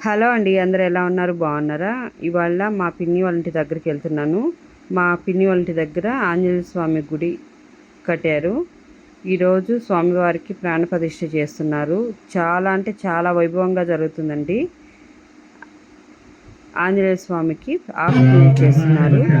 Hello అండి అందరు ఎలా ఉన్నారు బాగున్నారా ఇవాళ మా పిన్ని వాళ్ళ ఇంటి దగ్గరికి వెళ్తున్నాను మా పిన్ని వాళ్ళ ఇంటి దగ్గర ఆంజనేయ స్వామి గుడి కట్టారు ఈరోజు స్వామివారికి ప్రాణప్రతిష్ఠ చేస్తున్నారు చాలా అంటే చాలా వైభవంగా జరుగుతుందండి ఆంజనేయ స్వామికి ఆకు చేస్తున్నారు కృష్ణ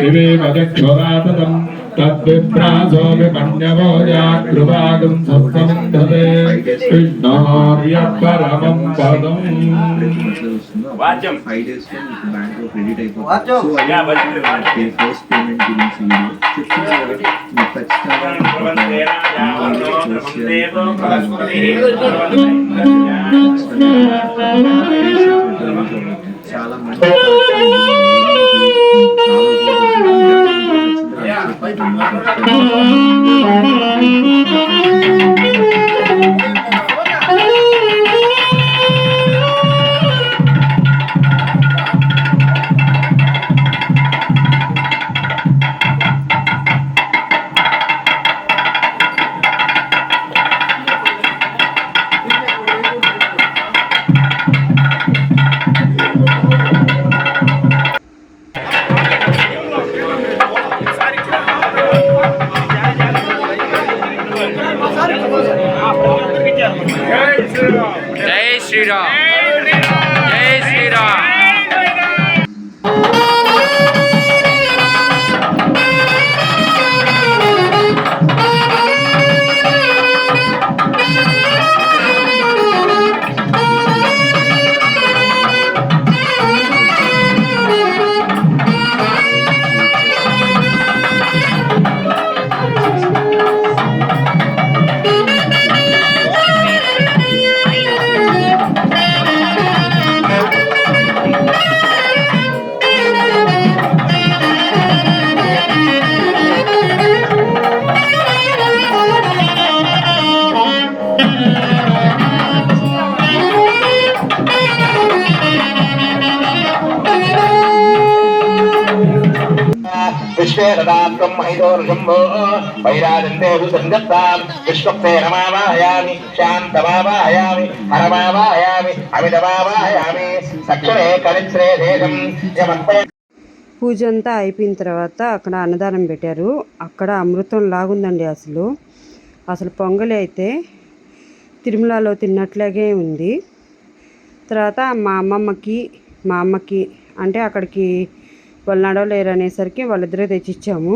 दिवेव चक्षुराततम् तद्विप्रासो विमन्यवो याकृपागं सत्त्वमिन्धते विष्णोर्यः परमं पदम् వాద్యం. ఫైవ్ డేస్ లో మీకు బ్యాంక్ లో క్రెడిట్ అయిపోతుంది వాద్యం. So yeah, వాద్యం. అది ఫస్ట్ పేమెంట్ గురించి వీడియో చెప్తుంది కదా మీకు ఖచ్చితంగా చాలా Thank you. 是的 విశ్వేరదాత్వం మహిదోర్షంభో వైరాజందేషు సంగత్తాం విశ్వక్తే రమావాయామి శాంతమావాయామి హరమావాయామి అమితమావాయామి సక్షరే కలిత్రే దేశం యమత్పయ పూజ అంతా అయిపోయిన తర్వాత అక్కడ అన్నదానం పెట్టారు. అక్కడ అమృతం లాగుందండి అసలు. అసలు పొంగలి అయితే తిరుమలలో తిన్నట్లాగే ఉంది. తర్వాత మా అమ్మమ్మకి మా అమ్మకి అంటే అక్కడికి వాళ్ళు నడవలేరు అనేసరికి వాళ్ళిద్దరే తెచ్చిచ్చాము.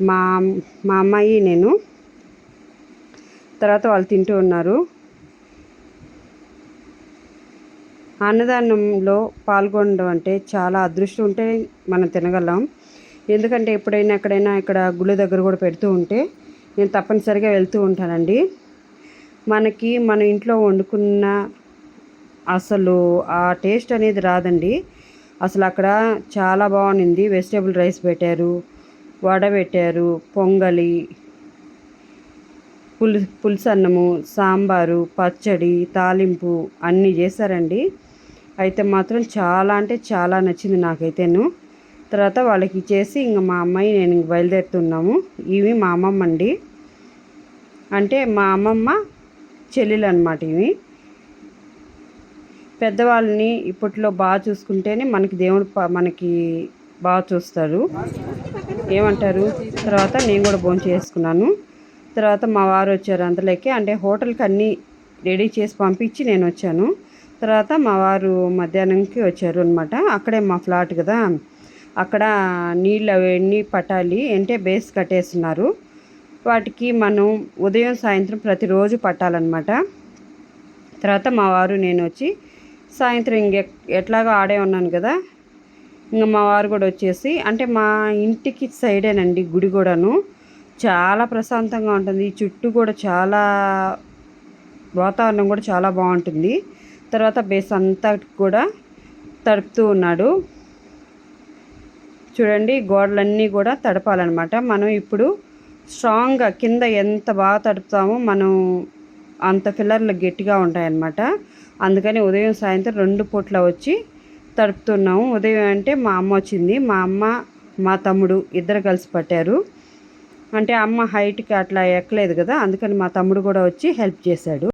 మా మా అమ్మాయి నేను. తర్వాత వాళ్ళు తింటూ ఉన్నారు. అన్నదానంలో పాల్గొనడం అంటే చాలా అదృష్టం ఉంటే మనం తినగలం. ఎందుకంటే ఎప్పుడైనా ఎక్కడైనా ఇక్కడ గుళ్ళ దగ్గర కూడా పెడుతూ ఉంటే నేను తప్పనిసరిగా వెళ్తూ ఉంటానండి. మనకి మన ఇంట్లో వండుకున్న అసలు ఆ టేస్ట్ అనేది రాదండి. అసలు అక్కడ చాలా బాగుంది వెజిటేబుల్ రైస్ పెట్టారు వడ పెట్టారు పొంగలి పులు పులిసన్నము సాంబారు పచ్చడి తాలింపు అన్నీ చేశారండి. అయితే మాత్రం చాలా అంటే చాలా నచ్చింది నాకైతేను. తర్వాత వాళ్ళకి చేసి ఇంకా మా అమ్మాయి నేను ఇంక బయలుదేరుతున్నాము. ఇవి మా అమ్మమ్మ అండి అంటే మా అమ్మమ్మ చెల్లెలు అనమాట ఇవి. పెద్దవాళ్ళని ఇప్పట్లో బాగా చూసుకుంటేనే మనకి దేవుడు మనకి బాగా చూస్తారు. ఏమంటారు? తర్వాత నేను కూడా భోజనం చేసుకున్నాను. తర్వాత మా వారు వచ్చారు అందులోకి. అంటే హోటల్కి అన్నీ రెడీ చేసి పంపించి నేను వచ్చాను. తర్వాత మా వారు మధ్యాహ్నంకి వచ్చారు అనమాట అక్కడే మా ఫ్లాట్ కదా. అక్కడ నీళ్ళు అవన్నీ పట్టాలి అంటే బేస్ కట్టేస్తున్నారు. వాటికి మనం ఉదయం సాయంత్రం ప్రతిరోజు పట్టాలన్నమాట. తర్వాత మా వారు నేను వచ్చి సాయంత్రం ఇంక ఎట్లాగో ఆడే ఉన్నాను కదా. ఇంకా మా వారు కూడా వచ్చేసి అంటే మా ఇంటికి సైడేనండి గుడి కూడాను. చాలా ప్రశాంతంగా ఉంటుంది. ఈ చుట్టూ కూడా చాలా వాతావరణం కూడా చాలా బాగుంటుంది. తర్వాత బేస్ అంతా కూడా తడుపుతూ ఉన్నాడు. చూడండి గోడలన్నీ కూడా తడపాలన్నమాట. మనం ఇప్పుడు స్ట్రాంగ్గా కింద ఎంత బాగా తడుపుతామో మనం అంత ఫిల్లర్లు గట్టిగా ఉంటాయన్నమాట. అందుకని ఉదయం సాయంత్రం రెండు పూట్ల వచ్చి తడుపుతున్నాము. ఉదయం అంటే మా అమ్మ వచ్చింది. మా అమ్మ మా తమ్ముడు ఇద్దరు కలిసి పట్టారు. అంటే అమ్మ హైట్కి అట్లా ఎక్కలేదు కదా అందుకని మా తమ్ముడు కూడా వచ్చి హెల్ప్ చేశాడు.